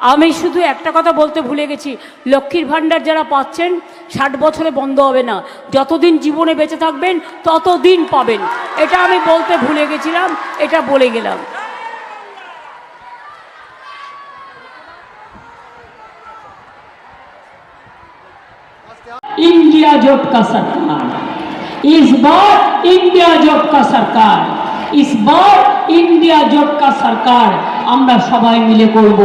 আমি শুধু একটা কথা বলতে ভুলে গেছি লক্ষ্মীর ভাণ্ডার যারা পাচ্ছেন ষাট বছরে বন্ধ হবে না যতদিন জীবনে বেঁচে থাকবেন ততদিন পাবেন এটা আমি বলতে ভুলে গেছিলাম এটা বলে গেলাম इंडिया जोट का सरकार इस बार इंडिया जोट का सरकार इस बार इंडिया जोट का सरकार আমরা সবাই মিলে করব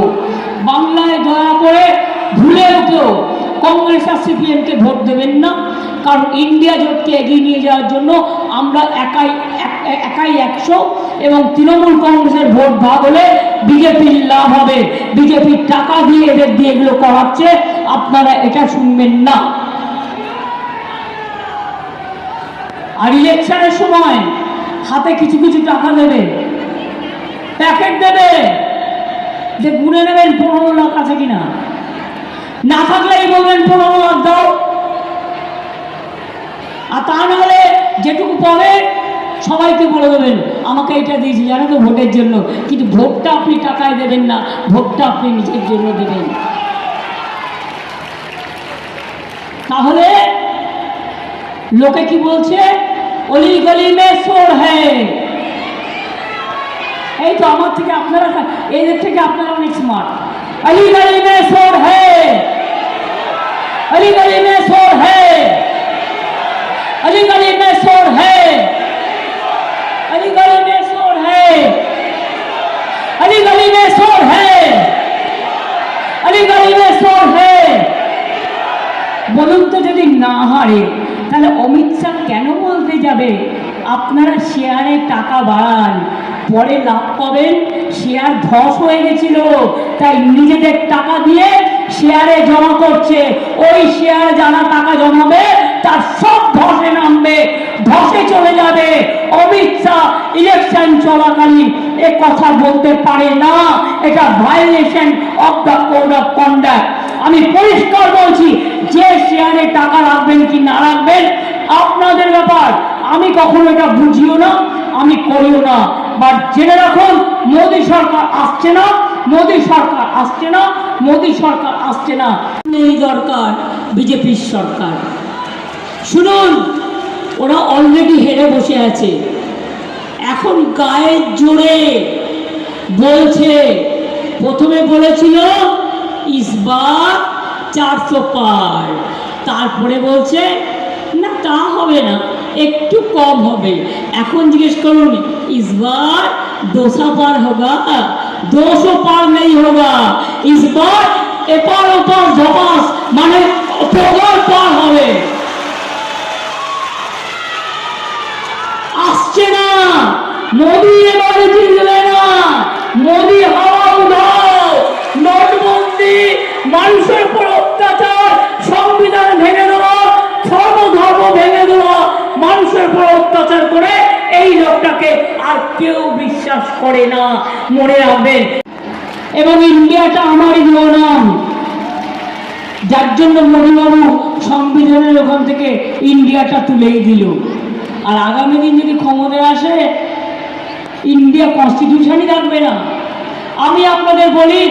বাংলায় দয়া করে ভুলেও কেউ কংগ্রেস আর সিপিএমকে ভোট দেবেন না। কারণ ইন্ডিয়া জোটকে এগিয়ে নিয়ে যাওয়ার জন্য আমরা একাই এক- একাই একশো এবং তৃণমূল কংগ্রেসের ভোট ভাগ হলে বিজেপির লাভ হবে। বিজেপির টাকা দিয়ে এদের দিয়ে এগুলো করাচ্ছে। আপনারা এটা শুনবেন না। আর ইলেকশনের সময় হাতে কিছু কিছু টাকা দেবে। প্যাকেট দেবে। যে গুনে নেবেন পনেরো লাখ আছে কিনা? না থাকলেই বলবেন পনেরো লাখ দাও। আর তা নাহলে যেটুকু পাবেন সবাইকে বলে দেবেন, আমাকে এটা দিয়েছি। জানো তো ভোটের জন্য। কিন্তু ভোটটা আপনি টাকায় দেবেন না, ভোটটা আপনি নিজের জন্য দেবেন। তাহলে লোকে কি বলছে? অলি গলি মে সোর তো আমার থেকে আপনারা এদের থেকে আপনারা অনেক স্মার্ট अली गली में शोर है अली गली में शोर है अली गली में शोर है अली गली में शोर है अली गली में शोर है अली गली में शोर है বলুন তো যদি না হারে তাহলে অমিত শাহ কেন বলতে যাবে আপনারা শেয়ারে টাকা বাড়ান পরে লাভ পাবেন। শেয়ার ধস হয়ে গেছিল। তাই নিজেদের টাকা দিয়ে শেয়ারে জমা করছে। ওই শেয়ার যারা টাকা জমাবে, তার সব ধসে নামবে। ধসে চলে যাবে। অমিত শাহ ইলেকশন চলাকালীন এ কথা বলতে পারে না। এটা violation of the code of conduct আমি পরিষ্কার বলছি, যে শেয়ারে টাকা রাখবেন কি না রাখবেন, আপনাদের ব্যাপার। আমি কখনো এটা বুঝিও না, আমি করিও না। বাট জেনে রাখুন, মোদী সরকার আসছে না, মোদী সরকার আসছে না, মোদী সরকার আসছে না। এই দরকার, বিজেপির সরকার। শুনুন, ওরা অলরেডি হেরে বসে আছে। এখন গায়ের জোরে বলছে, প্রথমে বলেছিল ইসবার চারশো পার। তারপরে বলছে, না, তা হবে না। একটু কম হবে। এখন জিজ্ঞেস করুন ইসবার দোসা পার হোগা দোশো পার নেই হোগা ইসবার এপার ওপার ধপাস মানে প্রবল পার হবে আসছে না মোদি এবারে জিতবে না মোদি হাওয়া উধাও নোটবন্দি মানুষের উপর অত্যাচার সংবিধান ভেঙে দেওয়া সর্বধর্ম ভেঙে দেওয়া মানুষের উপর অত্যাচার করে এই লোকটাকে আর কেউ বিশ্বাস করে না। মনে রাখবেন, এবং ইন্ডিয়াটা আমারই নাম। যার জন্য মোদীবাবু সংবিধানের ওখান থেকে ইন্ডিয়াটা তুলেই দিল। আর আগামী দিন যদি ক্ষমতায় আসে, ইন্ডিয়া কনস্টিটিউশনই রাখবে না। আমি আপনাদের বলি,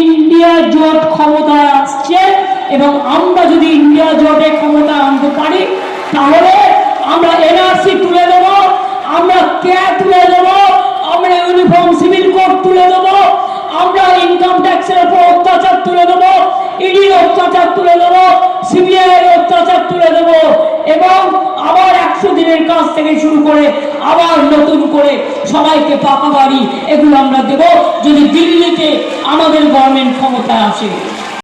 ইন্ডিয়া জোট ক্ষমতায় আসছে, এবং আমরা যদি ইন্ডিয়া জোটে ক্ষমতা আনতে পারি, তাহলে আমরা এনআরসি তুলে দেবো আমরা ক্যা তুলে দেবো আমরা ইউনিফর্ম সিভিল কোড তুলে দেবো আমরা ট্যাক্সের উপর অত্যাচার তুলে দেব ইডির অত্যাচার তুলে দেব সিবিআই এর অত্যাচার তুলে দেব এবং আবার একশো দিনের কাজ থেকে শুরু করে আবার নতুন করে সবাইকে পাকা বাড়ি এগুলো আমরা দেব। যদি দিল্লিতে আমাদের গভর্নমেন্ট ক্ষমতায় আসে